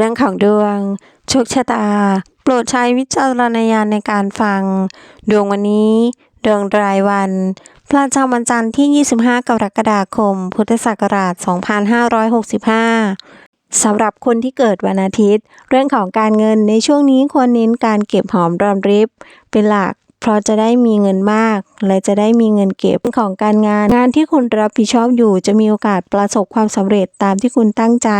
รื่องของดวง โชคชะตา โปรดใช้วิจารณญาณในการฟัง ดวงวันนี้ ดวงรายวันประจำวันจันทร์ที่ 25 กรกฎาคม พุทธศักราช 2565สำหรับคนที่เกิดวันอาทิตย์ เรื่องของการเงินในช่วงนี้ควรเน้นการเก็บหอมรอมริบ เป็นหลัก เพราะจะได้มีเงินมาก และจะได้มีเงินเก็บเรื่องของการงาน งานที่คุณรับผิดชอบอยู่จะมีโอกาสประสบความสำเร็จตามที่คุณตั้งใจ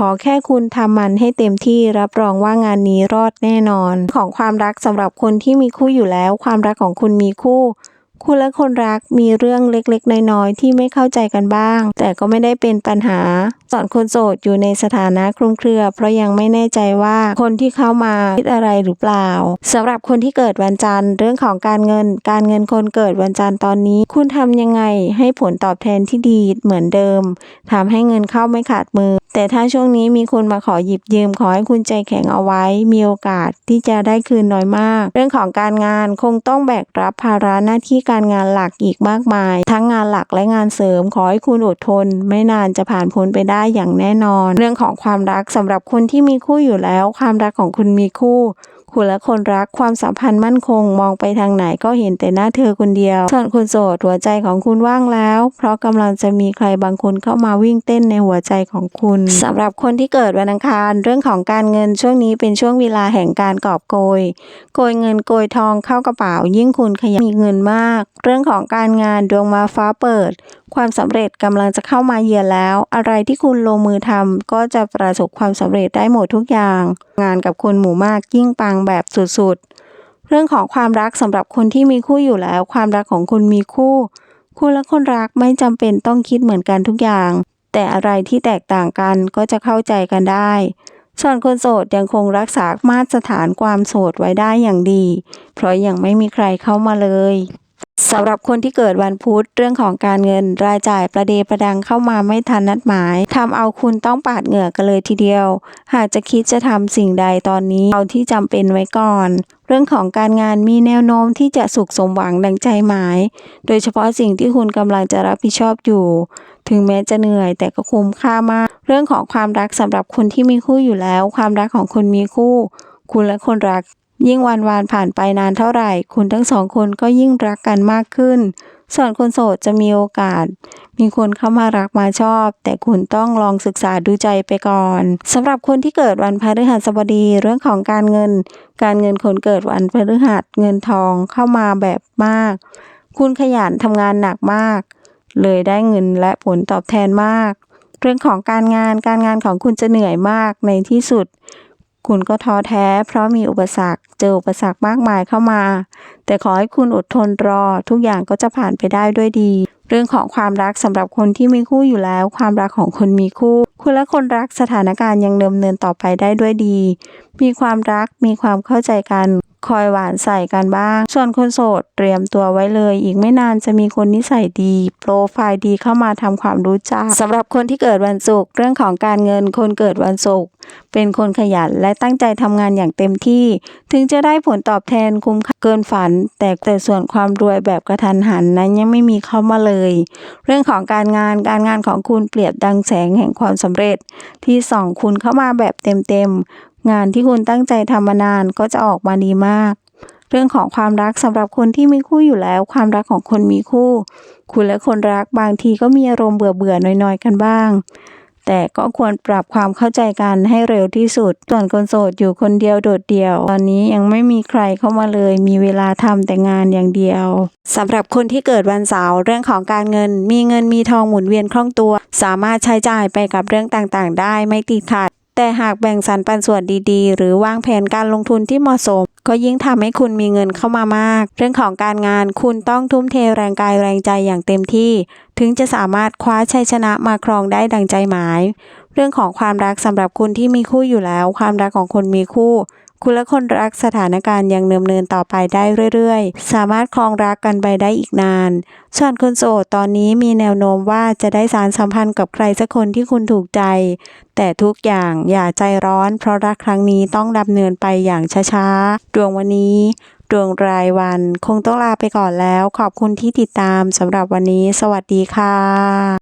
ขอแค่คุณทำมันให้เต็มที่รับรองว่างานนี้รอดแน่นอน ของความรักสำหรับคนที่มีคู่อยู่แล้ว ความรักของคุณมีคู่ คุณและคนรักมีเรื่องเล็กๆ น้อยๆ ที่ไม่เข้าใจกันบ้าง แต่ก็ไม่ได้เป็นปัญหาส่วนคนโสดอยู่ในสถานะคลุมเครือ เพราะยังไม่แน่ใจว่าคนที่เข้ามาคิดอะไรหรือเปล่าสำหรับคนที่เกิดวันจันทร์ เรื่องของการเงิน การเงินคนเกิดวันจันทร์ตอนนี้ คุณทำยังไงให้ผลตอบแทนที่ดีเหมือนเดิมทำให้เงินเข้าไม่ขาดมือ แต่ถ้าช่วงนี้มีคนมาขอหยิบยืมขอให้คุณใจแข็งเอาไว้ มีโอกาสที่จะได้คืนน้อยมาก เรื่องของการงานคงต้องแบกรับภาระหน้าที่การงานหลักอีกมากมาย ทั้งงานหลักและงานเสริม ขอให้คุณอดทน ไม่นานจะผ่านพ้นไปได้อย่างแน่นอน เรื่องของความรักสำหรับคนที่มีคู่อยู่แล้ว ความรักของคุณมีคู่ คุณและคนรักความสัมพันธ์มั่นคงมองไปทางไหนก็เห็นแต่หน้าเธอคนเดียว ส่วนคนโสดหัวใจของคุณว่างแล้ว เพราะกำลังจะมีใครบางคนเข้ามาวิ่งเต้นในหัวใจของคุณสำหรับคนที่เกิดวันอังคาร เรื่องของการเงินช่วงนี้เป็นช่วงเวลาแห่งการกอบโกย โกยเงินโกยทองเข้ากระเป๋า ยิ่งคุณขยันมีเงินมาก เรื่องของการงานดวงมาฟ้าเปิดความสำเร็จกำลังจะเข้ามาเยือนแล้ว อะไรที่คุณลงมือทำก็จะประสบความสำเร็จได้หมดทุกอย่าง งานกับคนหมู่มากยิ่งปังแบบสุดๆ เรื่องของความรักสำหรับคนที่มีคู่อยู่แล้ว ความรักของคุณมีคู่ คุณและคนรักไม่จำเป็นต้องคิดเหมือนกันทุกอย่าง แต่อะไรที่แตกต่างกันก็จะเข้าใจกันได้ ส่วนคนโสดยังคงรักษามาตรฐานความโสดไว้ได้อย่างดี เพราะยังไม่มีใครเข้ามาเลย สำหรับคนที่เกิดวันพุธเรื่องของการเงินรายจ่ายประเดประดังเข้ามาไม่ทันนัดหมายทำเอาคุณต้องปาดเหงื่อกันเลยทีเดียว หากจะคิดจะทำสิ่งใดตอนนี้เอาที่จำเป็นไว้ก่อน เรื่องของการงานมีแนวโน้มที่จะสุขสมหวังดังใจหมาย โดยเฉพาะสิ่งที่คุณกำลังจะรับผิดชอบอยู่ ถึงแม้จะเหนื่อยแต่ก็คุ้มค่ามาก เรื่องของความรักสำหรับคนที่มีคู่อยู่แล้ว ความรักของคนมีคู่ คุณและคนรัก ยิ่งวันวานผ่านไปนานเท่าไหร่ คุณทั้งสองคนก็ยิ่งรักกันมากขึ้น ส่วนคนโสดจะมีโอกาส มีคนเข้ามารักมาชอบ แต่คุณต้องลองศึกษาดูใจไปก่อนสำหรับคนที่เกิดวันพฤหัสบดีเรื่องของการเงิน การเงินคนเกิดวันพฤหัสเงินทองเข้ามาแบบมาก คุณขยันทำงานหนักมาก เลยได้เงินและผลตอบแทนมาก เรื่องของการงานการงานของคุณจะเหนื่อยมากในที่สุด คุณก็ท้อแท้ เพราะมีอุปสรรค เจออุปสรรคมากมายเข้ามา แต่ขอให้คุณอดทนรอ ทุกอย่างก็จะผ่านไปได้ด้วยดี เรื่องของความรักสำหรับคนที่มีคู่อยู่แล้ว ความรักของคนมีคู่ คุณและคนรักสถานการณ์ยังดำเนินต่อไปได้ด้วยดี มีความรักมีความเข้าใจกัน คอยหวานใส่กันบ้าง ส่วนคนโสดเตรียมตัวไว้เลย อีกไม่นานจะมีคนนิสัยดี โปรไฟล์ดีเข้ามาทำความรู้จักสำหรับคนที่เกิดวันศุกร์เรื่องของการเงินคนเกิดวันศุกร์เป็นคนขยันและตั้งใจทำงานอย่างเต็มที่ ถึงจะได้ผลตอบแทนคุ้มค่าเกินฝัน แต่แต่ส่วนความรวยแบบกระทันหันนั้นยังไม่มีเข้ามาเลย เรื่องของการงานการงานของคุณเปรียบดังแสงแห่งความสำเร็จ ที่ส่องคุณเข้ามาแบบเต็มๆ งานที่คุณตั้งใจทำมานานก็จะออกมาดีมาก เรื่องของความรักสำหรับคนที่มีคู่อยู่แล้ว ความรักของคนมีคู่ คุณและคนรักบางทีก็มีอารมณ์เบื่อเบื่อๆน้อยๆกันบ้าง แต่ก็ควรปรับความเข้าใจกันให้เร็วที่สุด ส่วนคนโสดอยู่คนเดียวโดดเดี่ยว ตอนนี้ยังไม่มีใครเข้ามาเลย มีเวลาทำแต่งานอย่างเดียวสำหรับคนที่เกิดวันเสาร์เรื่องของการเงิน มีเงินมีทองหมุนเวียนคล่องตัว สามารถใช้จ่ายไปกับเรื่องต่างๆ ได้ไม่ติดขัด แต่หากแบ่งสรรปันส่วนดีๆ หรือวางแผนการลงทุนที่เหมาะสม ก็ยิ่งทำให้คุณมีเงินเข้ามามาก เรื่องของการงานคุณต้องทุ่มเทแรงกายแรงใจอย่างเต็มที่ ถึงจะสามารถคว้าชัยชนะมาครองได้ดังใจหมาย เรื่องของความรักสำหรับคุณที่มีคู่อยู่แล้ว ความรักของคนมีคู่ คุณและคนรักสถานการณ์ยังดำเนินต่อไปได้เรื่อยๆ สามารถครองรักกันไปได้อีกนาน ส่วนคนโสดตอนนี้มีแนวโน้มว่าจะได้สารสัมพันธ์กับใครสักคนที่คุณถูกใจ แต่ทุกอย่างอย่าใจร้อน เพราะรักครั้งนี้ต้องดำเนินไปอย่างช้าๆ ดวงวันนี้ดวงรายวันคงต้องลาไปก่อนแล้ว ขอบคุณที่ติดตามสำหรับวันนี้ สวัสดีค่ะ